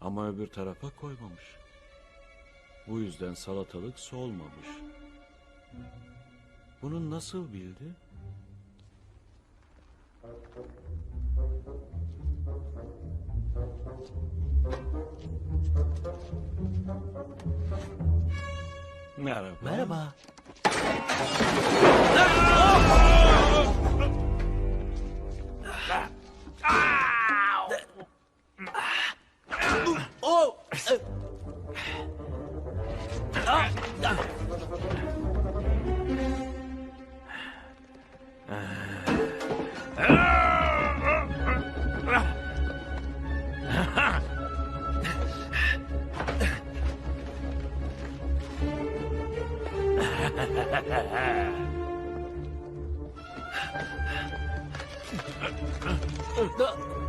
Ama öbür tarafa koymamış. Bu yüzden salatalık solmamış. Bunu nasıl bildi? Merhaba. Merhaba.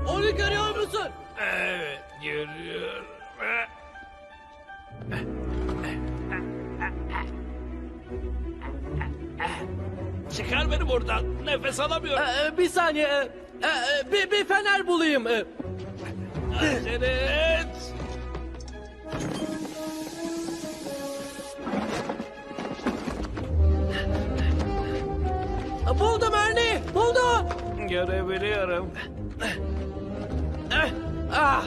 Onu görüyor musun? Evet, görüyorum. Çıkar beni buradan. Nefes alamıyorum. Ee, bir saniye. Ee, ee, bir, bir fener bulayım. Ee, Acele et. Buldum Ernie. Buldum. Görebiliyorum. Ah.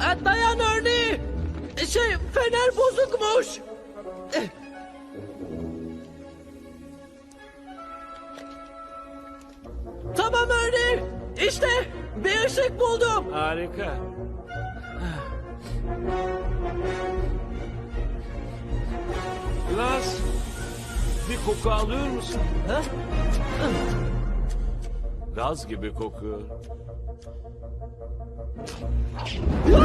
Ah, Dayan Ernie. Şey fener bozukmuş. Tamam Ernie. İşte bir ışık buldum. Harika. Laz, bir koku alıyor musun? Ha? Gaz gibi kokuyor.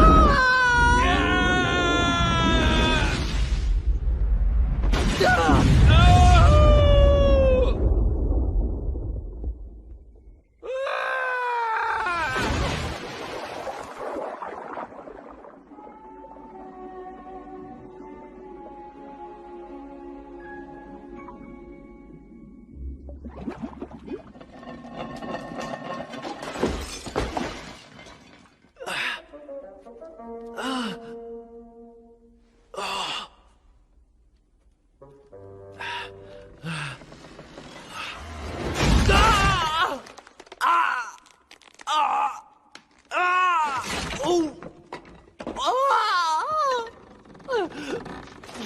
Ah!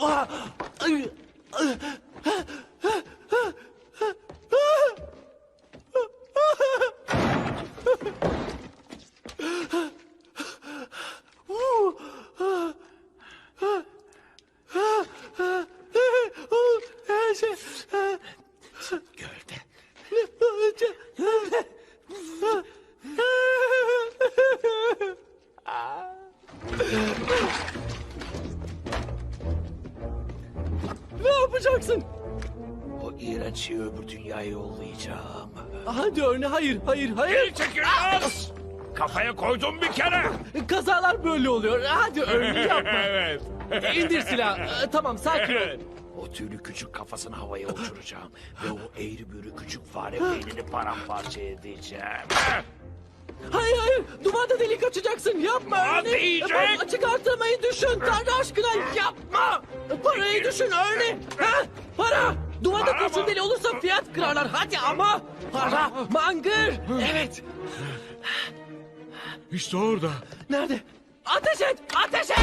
Ah! Ay! Yapacaksın? O iğrenç şeyi öbür dünyaya yollayacağım. Hadi örne hayır hayır hayır. Geri çekil Laz! Kafaya koydum bir kere. Kazalar böyle oluyor. Hadi örne yapma. evet. İndir silahı. Ee, Tamam sakin ol. O tüylü küçük kafasını havaya uçuracağım. Ve o eğri büğrü küçük fare beynini paramparça edeceğim. Hayır hayır. Duvarda delik açacaksın. Yapma değecek. Bak, Açık artırmayı düşün. Tanrı aşkına yapma. Parayı düşün örne. Ha? Para. Para kurşun deli olursa fiyat kırarlar. Hadi ama. Para. Mangır. Evet. İşte orada. Nerede? Ateş et! Ateş et!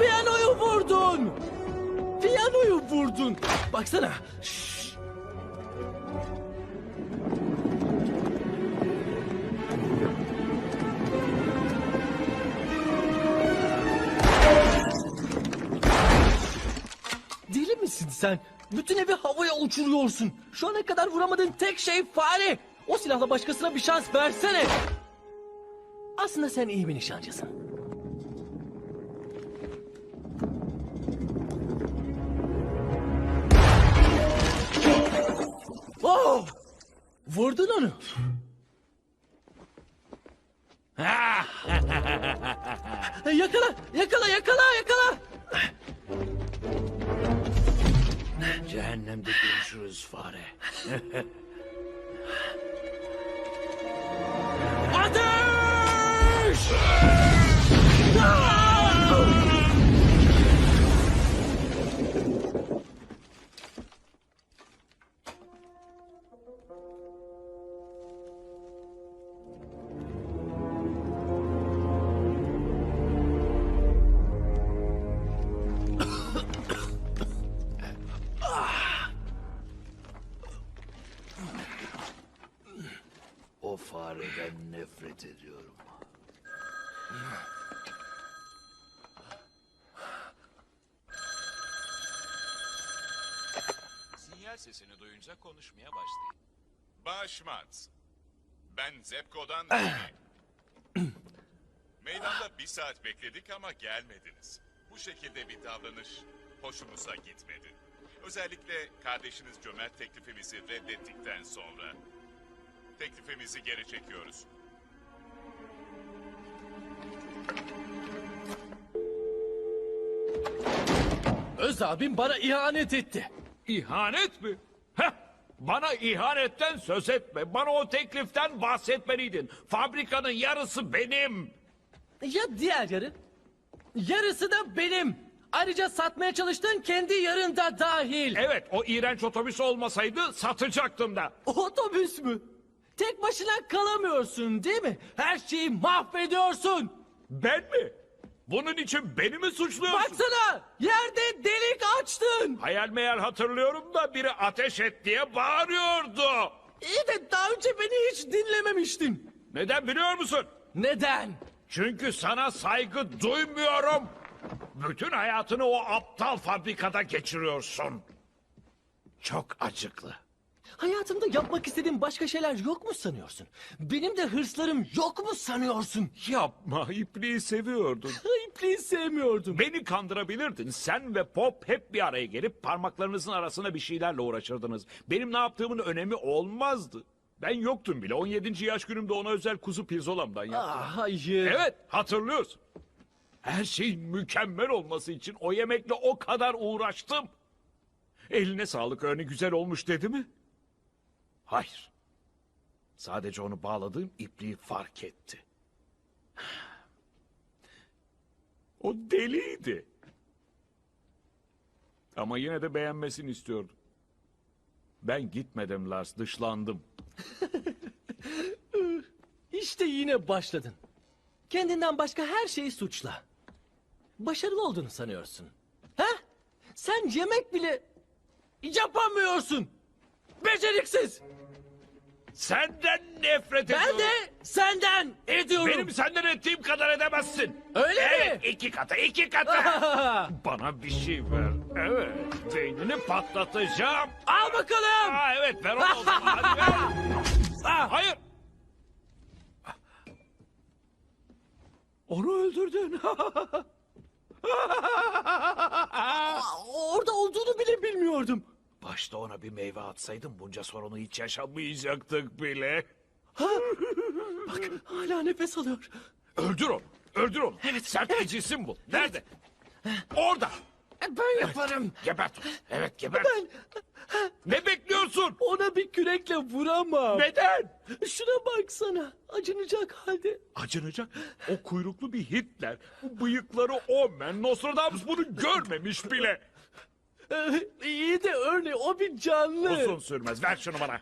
Piyanoyu vurdun! Piyanoyu vurdun! Baksana! Şşş! Deli misin sen? Bütün evi havaya uçuruyorsun. Şu ana kadar vuramadığın tek şey fare. O silahla başkasına bir şans versene. Aslında sen iyi bir nişancısın. Oh! Vurdun onu. yakala, yakala, yakala, yakala. Cehennemde görüşürüz fare. fareden nefret ediyorum. Sinyal sesini duyunca konuşmaya başlayın. Başmat. Ben Zepko'dan. Meydanda bir saat bekledik ama gelmediniz. Bu şekilde bir davranış hoşumuza gitmedi. Özellikle kardeşiniz cömert teklifimizi reddettikten sonra. Teklifimizi geri çekiyoruz. Öz abim bana ihanet etti. İhanet mi? Heh, bana ihanetten söz etme. Bana o tekliften bahsetmeliydin. Fabrikanın yarısı benim. Ya diğer yarı? Yarısı da benim. Ayrıca satmaya çalıştığın kendi yarın da dahil. Evet o iğrenç otobüs olmasaydı satacaktım da. Otobüs mü? Tek başına kalamıyorsun değil mi? Her şeyi mahvediyorsun. Ben mi? Bunun için beni mi suçluyorsun? Baksana yerde delik açtın. Hayal meyal hatırlıyorum da biri ateş et diye bağırıyordu. İyi de daha önce beni hiç dinlememiştin. Neden biliyor musun? Neden? Çünkü sana saygı duymuyorum. Bütün hayatını o aptal fabrikada geçiriyorsun. Çok acıklı. Hayatımda yapmak istediğin başka şeyler yok mu sanıyorsun? Benim de hırslarım yok mu sanıyorsun? Yapma, ipliği seviyordun. İpliği sevmiyordum. Beni kandırabilirdin. Sen ve Pop hep bir araya gelip parmaklarınızın arasına bir şeylerle uğraşırdınız. Benim ne yaptığımın önemi olmazdı. Ben yoktum bile. 17. yaş günümde ona özel kuzu pirzolamdan yaptım. Ah, hayır. Evet, hatırlıyorsun. Her şeyin mükemmel olması için o yemekle o kadar uğraştım. Eline sağlık örneği güzel olmuş dedi mi? Hayır. Sadece onu bağladığım ipliği fark etti. O deliydi. Ama yine de beğenmesini istiyordum. Ben gitmedim Lars, dışlandım. İşte yine başladın. Kendinden başka her şeyi suçla. Başarılı olduğunu sanıyorsun. He? Sen yemek bile yapamıyorsun. Beceriksiz. Senden nefret ediyorum. Ben de senden ediyorum. Benim senden ettiğim kadar edemezsin. Öyle evet, mi? iki katı, iki katı. Bana bir şey ver. Evet, beynini patlatacağım. Al bakalım. Aa, evet, ver onu o zaman. Hadi ver. Aa, hayır. Onu öldürdün. Orada olduğunu bile bilmiyordum. Başta ona bir meyve atsaydım bunca sorunu hiç yaşam. Yaşamayacaktık bile. Bak hala nefes alıyor. Öldür onu. Öldür onu. Evet, Sert bir cisim bu. Nerede? Orada. Ben yaparım. Gebert onu. Evet, gebert. Ne bekliyorsun? Ona bir kürekle vuramam. Neden? Şuna baksana. Acınacak halde. Acınacak. O kuyruklu bir Hitler. Bu bıyıkları Omen. Nostradamus bunu görmemiş bile. Ee, iyi de örneğin o bir canlı. Uzun sürmez. Ver şunu bana.